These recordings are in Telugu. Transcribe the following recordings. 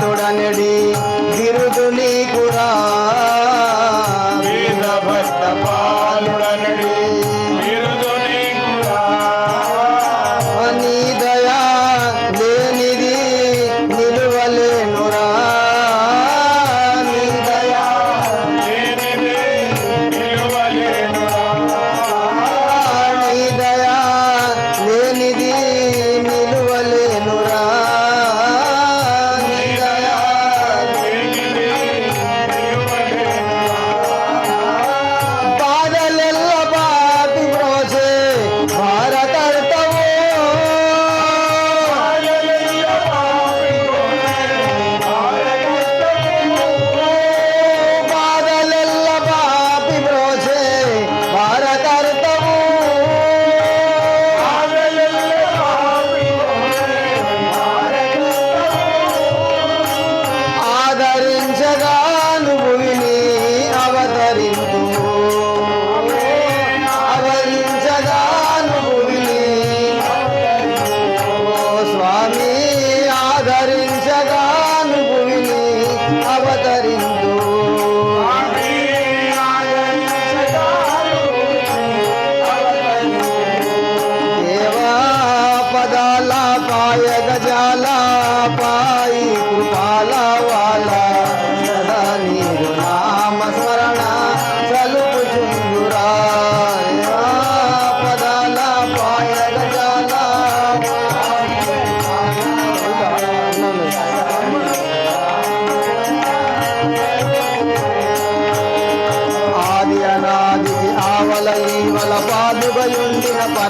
దొడనడి గిరుదులి గురా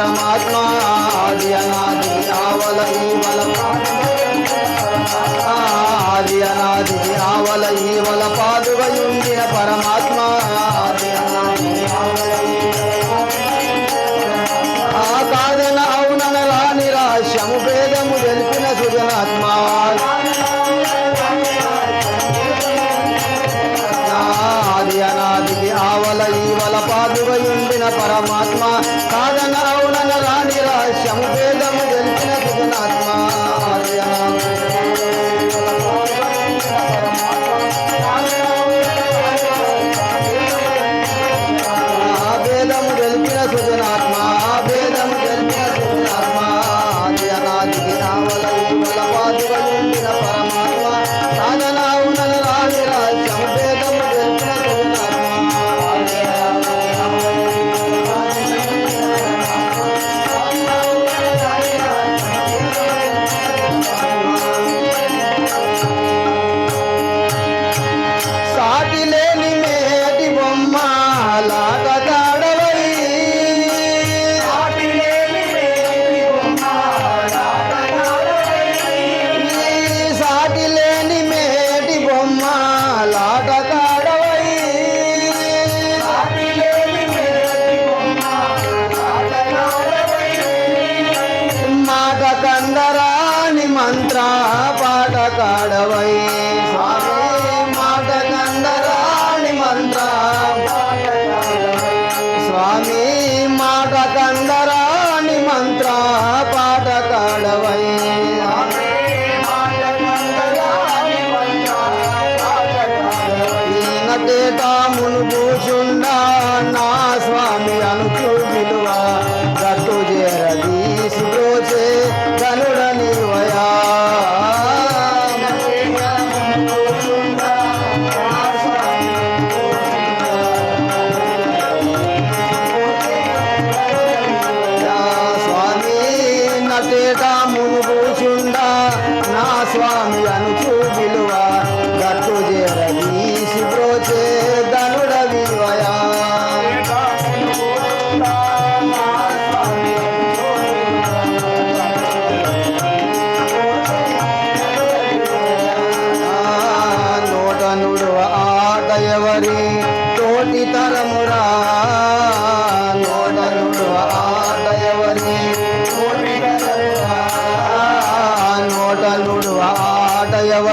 పరమాత్మా ఆది అనాది ఆవల ఈవల ఆది అనాది ఆవల ఈవల పాదువయుండిన పరమాత్మా. దిగునాత్మ కాదన అవునన రాణిరా శమభేదము తెలిసిన దిగునాత్మ దేవదేవతామును భూషుండా నా స్వామి.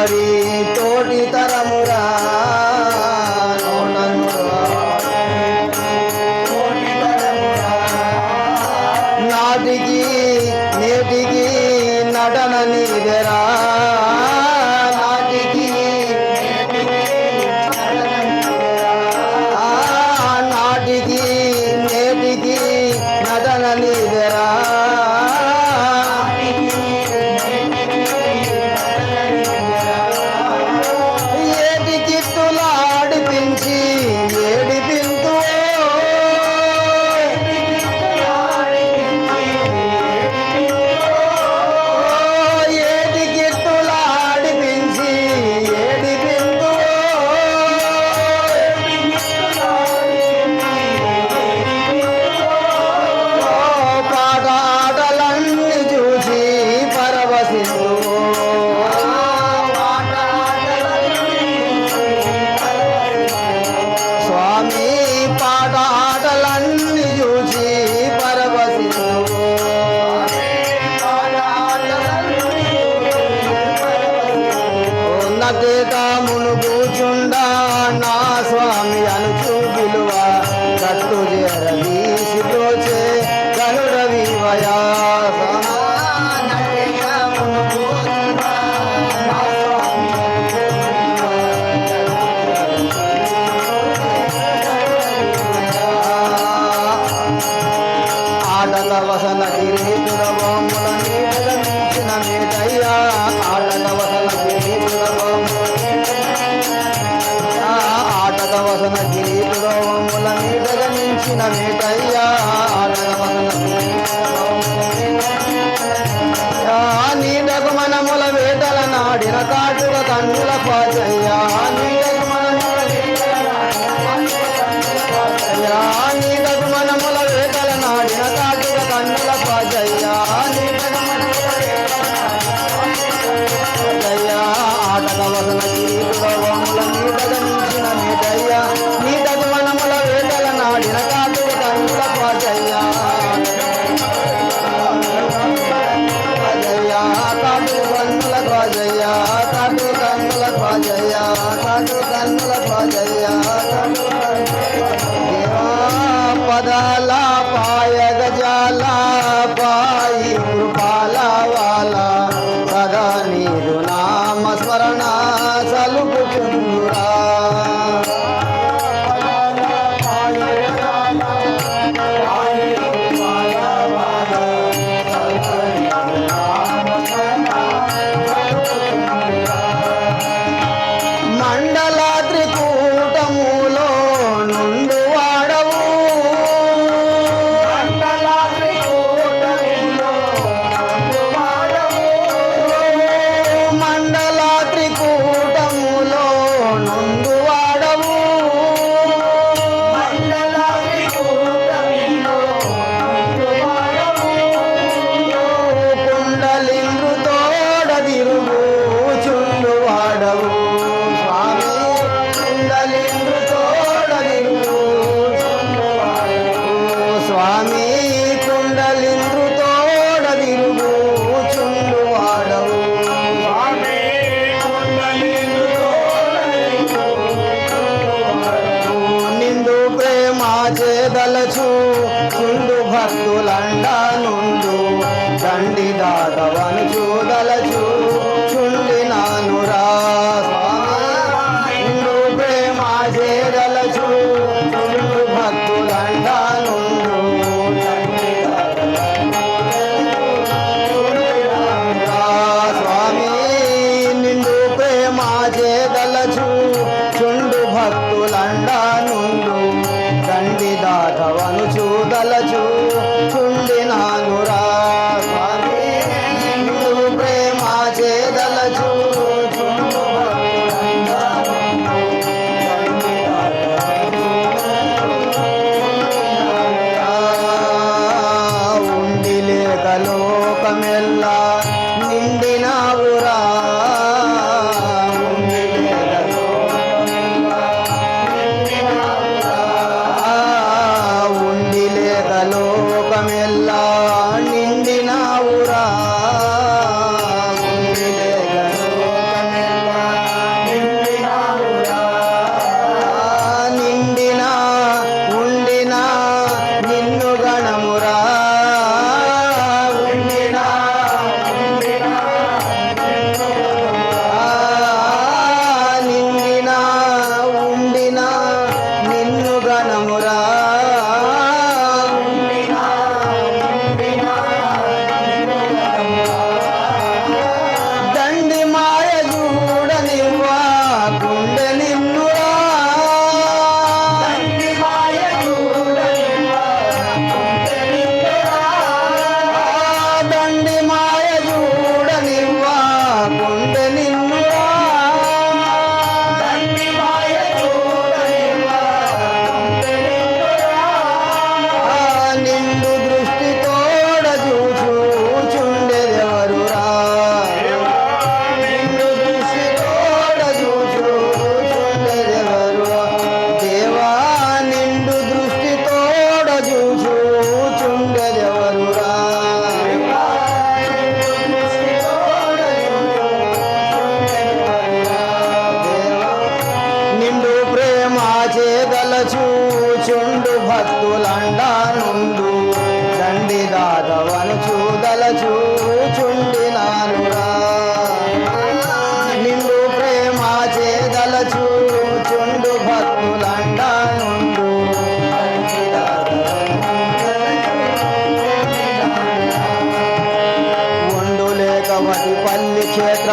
మరి తోటి తరమురా. దయదలచు ముందు భక్తులండా నుండు దండి దాదవను చూడలచూ.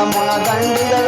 மனதண்டுகள்